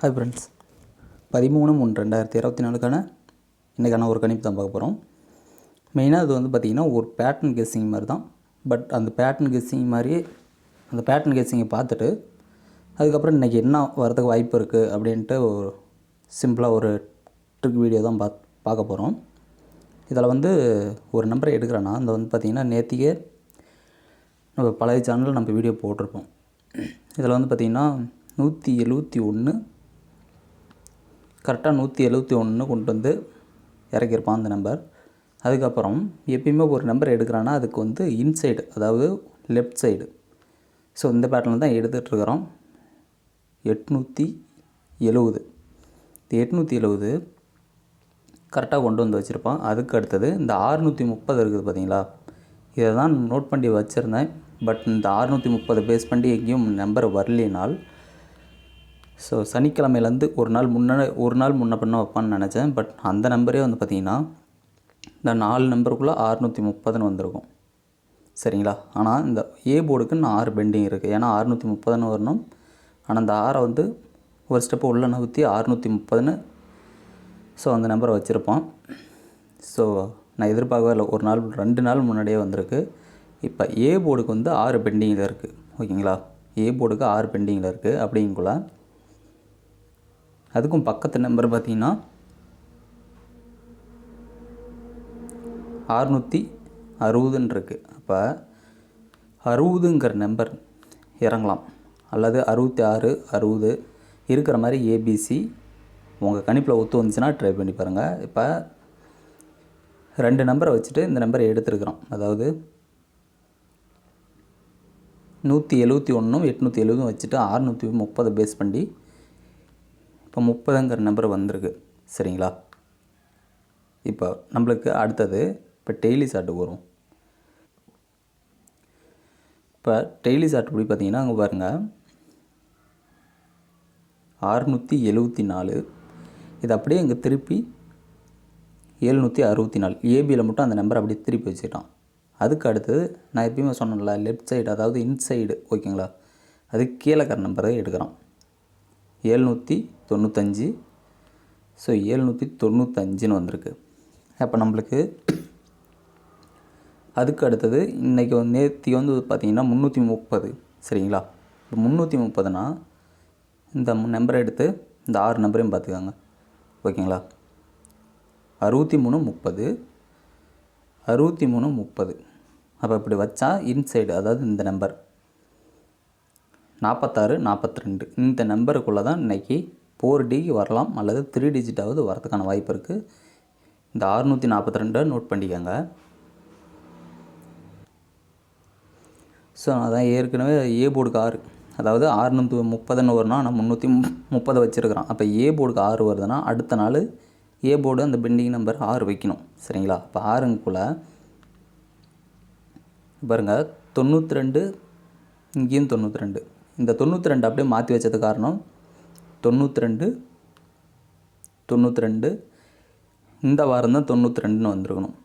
Hi friends பதிமூணு மூணு ரெண்டாயிரத்தி இருபத்தி நாலுக்கான இன்றைக்கான ஒரு கணிப்பு தான் பார்க்க போகிறோம் மெயினாக அது வந்து பார்த்திங்கன்னா ஒரு பேட்டர்ன் கெஸ்ஸிங் மாதிரி தான். பட் அந்த பேட்டர்ன் கெஸ்ஸிங் மாதிரியே அந்த பேட்டர்ன் கெஸ்ஸிங்கை பார்த்துட்டு அதுக்கப்புறம் இன்றைக்கி என்ன வரதுக்கு வாய்ப்பு இருக்குது அப்படின்ட்டு ஒரு சிம்பிளாக ஒரு ட்ரிக் வீடியோ தான் பாத் பார்க்க போகிறோம் இதில் வந்து ஒரு நம்பரை எடுக்கிறேன்னா அந்த வந்து பார்த்திங்கன்னா நேத்திக்கே நம்ம பழைய சேனலில் நம்ம வீடியோ போட்டிருப்போம். இதில் வந்து பார்த்திங்கன்னா நூற்றி எழுபத்தி ஒன்று கரெக்டாக நூற்றி எழுபத்தி ஒன்று கொண்டு வந்து இறக்கியிருப்பான் அந்த நம்பர் அதுக்கப்புறம் எப்பயுமே ஒரு நம்பர் எடுக்கிறான்னா அதுக்கு வந்து இன்சைடு அதாவது லெஃப்ட் சைடு ஸோ இந்த பேட்டர்னில் தான் எடுத்துகிட்ருக்குறோம் எட்நூற்றி எழுவது. எட்நூற்றி எழுவது கரெக்டாக கொண்டு வந்து வச்சுருப்பான். அதுக்கு அடுத்தது இந்த ஆறுநூற்றி முப்பது இருக்குது பார்த்தீங்களா? இதை தான் நோட் பண்ணி வச்சுருந்தேன். பட் இந்த ஆறுநூற்றி முப்பது பேஸ் பண்ணி எங்கேயும் நம்பர் வரலினால் ஸோ சனிக்கிழமையிலேருந்து ஒரு நாள் முன்ன ஒரு நாள் முன்ன பண்ண வைப்பான்னு நினச்சேன். பட் அந்த நம்பரே வந்து பார்த்திங்கன்னா இந்த நாலு நம்பருக்குள்ளே அறுநூற்றி முப்பதுன்னு வந்திருக்கும். சரிங்களா? ஆனால் இந்த ஏ போர்டுக்கு நான் ஆறு பெண்டிங் இருக்குது ஏன்னா அறுநூற்றி முப்பதுன்னு வரணும். ஆனால் அந்த ஆறை வந்து ஒரு ஸ்டெப்பு உள்ளே நகர்த்தி அறுநூற்றி முப்பதுன்னு ஸோ அந்த நம்பரை வச்சுருப்பான் ஸோ நான் எதிர்பார்க்கவே இல்லை. ஒரு நாள் ரெண்டு நாள் முன்னாடியே வந்திருக்கு. இப்போ ஏ போர்டுக்கு வந்து ஆறு பெண்டிங்கில் இருக்குது ஓகேங்களா? ஏ போர்டுக்கு ஆறு பெண்டிங்கில் இருக்குது அப்படிங்குள்ள அதுக்கும் பக்கத்து நம்பர் பார்த்தீங்கன்னா அறுநூற்றி அறுபதுன்னு இருக்குது அப்போ அறுபதுங்கிற நம்பர் இறங்கலாம். அல்லது அறுபத்தி ஆறு அறுபது இருக்கிற மாதிரி ஏபிசி உங்கள் கணிப்பில் ஒத்து வந்துச்சுன்னா ட்ரை பண்ணி பாருங்கள் இப்போ ரெண்டு நம்பரை வச்சுட்டு இந்த நம்பரை எடுத்துருக்குறோம். அதாவது நூற்றி எழுபத்தி ஒன்றும் எட்நூற்றி எழுபதும் வச்சுட்டு அறுநூற்றி முப்பது பேஸ் பண்ணி இப்போ முப்பதுங்கிற நம்பர் வந்திருக்கு. சரிங்களா? இப்போ நம்மளுக்கு அடுத்தது இப்போ டெய்லி சாட்டுக்கு வரும். இப்போ டெய்லி சாட்டு எப்படி பார்த்தீங்கன்னா அங்கே பாருங்கள் அறுநூற்றி எழுபத்தி நாலு. இது அப்படியே இங்கே திருப்பி ஏழுநூற்றி அறுபத்தி நாலு. ஏபியில் மட்டும் அந்த நம்பர் அப்படியே திருப்பி வச்சுட்டான் அதுக்கு அடுத்தது நான் எப்பயுமே சொன்னேன்ல லெஃப்ட் சைடு அதாவது இன்சைடு ஓகேங்களா அது கீழக்கர நம்பரை எடுக்கிறான். ஏழ்நூற்றி தொண்ணூத்தஞ்சு. ஸோ ஏழ்நூற்றி தொண்ணூத்தஞ்சுன்னு வந்திருக்கு. அப்போ நம்மளுக்கு அதுக்கு அடுத்தது இன்றைக்கி வந்து நேற்று வந்து பார்த்திங்கன்னா முந்நூற்றி முப்பது. சரிங்களா? இப்போ முந்நூற்றி முப்பதுனா இந்த நம்பரை எடுத்து இந்த ஆறு நம்பரையும் பார்த்துக்கோங்க ஓகேங்களா? அறுபத்தி மூணு முப்பது. அறுபத்தி மூணு முப்பது. அப்போ இப்படி வச்சா இன்சைடு அதாவது இந்த நம்பர் நாற்பத்தாறு நாற்பத்தி ரெண்டு இந்த நம்பருக்குள்ளே தான் இன்றைக்கி ஃபோர் டிக்கு வரலாம் அல்லது த்ரீ டிஜிட்டாவது வரதுக்கான வாய்ப்பு இருக்குது இந்த அறுநூற்றி நாற்பத்தி ரெண்டை நோட் பண்ணிக்கோங்க. ஸோ அதான் ஏற்கனவே ஏ போர்டுக்கு ஆறு. அதாவது ஆறுநூற்றி முப்பதுன்னு வரும்னா நான் முந்நூற்றி முப்பது வச்சுருக்கிறான் அப்போ ஏ போர்டுக்கு ஆறு வருதுன்னா அடுத்த நாள் ஏ போர்டு அந்த பெண்டிங் நம்பர் ஆறு வைக்கணும். சரிங்களா? இப்போ ஆறுங்குள்ளே பாருங்கள் தொண்ணூற்றி ரெண்டு இங்கேயும் தொண்ணூற்றி ரெண்டு. இந்த தொண்ணூற்றி ரெண்டு அப்படியே மாற்றி வச்சது காரணம் தொண்ணூற்றி ரெண்டு தொண்ணூற்றி ரெண்டு இந்த வாரம் தான் தொண்ணூற்றி ரெண்டுன்னு வந்திருக்கணும்.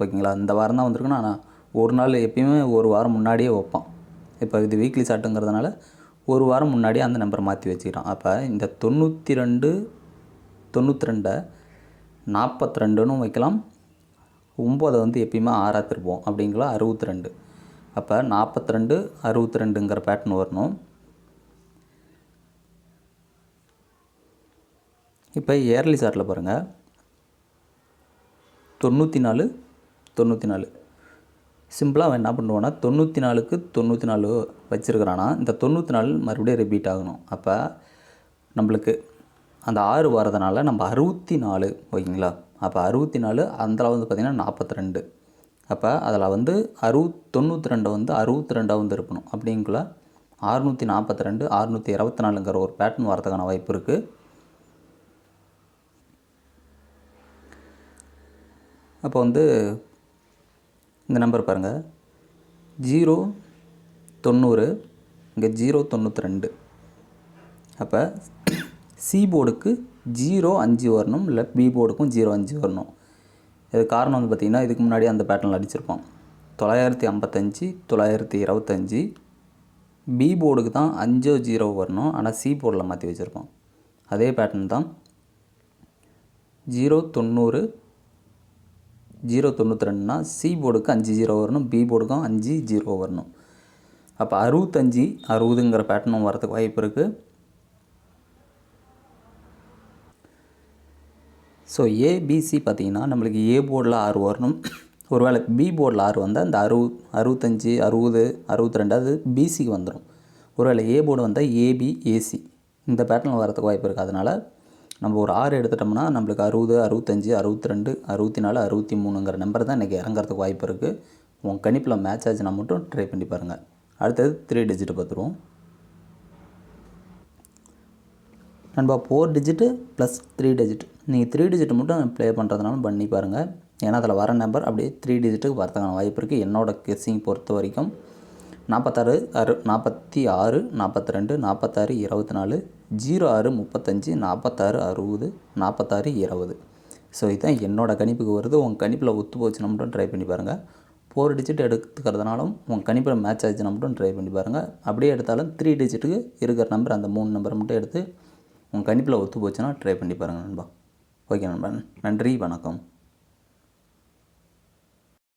ஓகேங்களா? இந்த வாரம் தான் வந்திருக்கணும். ஆனால் ஒரு நாள் எப்பயுமே ஒரு வாரம் முன்னாடியே வைப்பான். இப்போ இது வீக்லி சாட்டுங்கிறதுனால ஒரு வாரம் முன்னாடியே அந்த நம்பரை மாற்றி வச்சுக்கிறான். அப்போ இந்த தொண்ணூற்றி ரெண்டு தொண்ணூற்றி ரெண்டை நாற்பத்தி ரெண்டுன்னு வைக்கலாம். ஒம்பதை வந்து எப்பயுமே ஆறாக திருப்போம் அப்படிங்களா? அறுபத்தி ரெண்டு அப்போ நாற்பத்தி ரெண்டு அறுபத்தி ரெண்டுங்கிற பேட்டர்ன் வரணும். இப்போ ஏர்லி சார்ட்டில் பாருங்கள் தொண்ணூற்றி நாலு தொண்ணூற்றி நாலு சிம்பிளாக அவன் என்ன பண்ணுவான்னா தொண்ணூற்றி நாலுக்கு தொண்ணூற்றி நாலு வச்சுருக்கிறானா இந்த தொண்ணூற்றி நாலு மறுபடியும் ரிப்பீட் ஆகணும். அப்போ நம்மளுக்கு அந்த ஆறு வரதுனால நம்ம அறுபத்தி நாலு ஓகேங்களா? அப்போ அறுபத்தி நாலு அதில் வந்து பார்த்திங்கன்னா நாற்பத்தி ரெண்டு அப்போ அதில் வந்து அறுபத் தொண்ணூற்றி ரெண்டை வந்து அறுபத்தி ரெண்டாக வந்து இருக்கணும். அப்படிங்குள்ள அறுநூற்றி நாற்பத்தி ரெண்டு அறுநூற்றி இருபத்தி நாலுங்கிற ஒரு பேட்டர்ன் வரதுக்கான வாய்ப்பு இருக்குது அப்போ வந்து இந்த நம்பர் பாருங்கள் ஜீரோ தொண்ணூறு இங்கே ஜீரோ தொண்ணூற்றி ரெண்டு அப்போ சி போர்டுக்கு ஜீரோ அஞ்சு வரணும் இல்லை பி போர்டுக்கும் ஜீரோ அஞ்சு வரணும். இது காரணம் வந்து பார்த்திங்கன்னா இதுக்கு முன்னாடி அந்த பேட்டர்னில் அடிச்சிருப்போம். தொள்ளாயிரத்தி ஐம்பத்தஞ்சு தொள்ளாயிரத்தி இருபத்தஞ்சி பி போர்டுக்கு தான் அஞ்சோ ஜீரோ வரணும். ஆனால் சி போர்டில் மாற்றி வச்சுருப்போம். அதே பேட்டர்ன் தான் ஜீரோ தொண்ணூறு ஜீரோ தொண்ணூற்றி ரெண்டுனா சி போர்டுக்கு அஞ்சு ஜீரோ வரணும். பி போர்டுக்கும் அஞ்சு ஜீரோ வரணும். அப்போ அறுபத்தஞ்சி அறுபதுங்கிற பேட்டர்னும் வரதுக்கு வாய்ப்பு இருக்குது ஸோ ஏபிசி பார்த்தீங்கன்னா நம்மளுக்கு ஏ போர்டில் ஆறு வரணும். ஒருவேளை பி போர்டில் ஆறு வந்தால் இந்த அறுப அறுபத்தஞ்சி அறுபது அறுபத்தி ரெண்டு அது பிசிக்கு வந்துடும். ஒருவேளை ஏ போர்டு வந்தால் ஏபி ஏசி இந்த பேட்டர்ன் வரதுக்கு வாய்ப்பு இருக்குது. அதனால் நம்ம ஒரு ஆறு எடுத்துட்டோம்னா நம்மளுக்கு அறுபது அறுபத்தஞ்சி அறுபத்தி ரெண்டு அறுபத்தி நாலு அறுபத்தி மூணுங்கிற நம்பர் தான் இன்றைக்கி இறங்குறதுக்கு வாய்ப்பு இருக்குது. உங்கள் கணிப்பில் மேட்ச் ஆச்சுன்னா மட்டும் ட்ரை பண்ணி பாருங்கள். அடுத்தது த்ரீ டிஜிட் பார்த்துருவோம். நண்பா four digit plus three digit நீங்கள் த்ரீ டிஜிட் மட்டும் ப்ளே பண்ணுறதுனாலும் பண்ணி பாருங்கள் ஏன்னா அதில் வர நம்பர் அப்படியே த்ரீ டிஜிட்டுக்கு வரதுக்கான வாய்ப்பு இருக்குது என்னோட கெஸ்ஸிங் பொறுத்த வரைக்கும் நாற்பத்தாறு அறு நாற்பத்தி ஆறு நாற்பத்தி ரெண்டு நாற்பத்தாறு இருபத்தி நாலு ஜீரோ ஆறு முப்பத்தஞ்சு நாற்பத்தாறு அறுபது நாற்பத்தாறு இருபது. ஸோ இதுதான் என்னோடய கணிப்புக்கு வருது. உங்கள் கணிப்பில் ஒத்து போச்சுன்னா மட்டும் ட்ரை பண்ணி பாருங்கள் ஃபோர் டிஜிட் எடுத்துக்கிறதுனாலும் உங்கள் கணிப்பில் மேட்ச் ஆச்சுன்னா மட்டும் ட்ரை பண்ணி பாருங்கள் அப்படியே எடுத்தாலும் த்ரீ டிஜிட்டுக்கு இருக்கிற நம்பர் அந்த மூணு நம்பர் மட்டும் எடுத்து உங்கள் கணிப்பில் ஒத்து போச்சுன்னா ட்ரை பண்ணி பாருங்கள் நண்பா. ஓகே நண்பா. நன்றி வணக்கம்.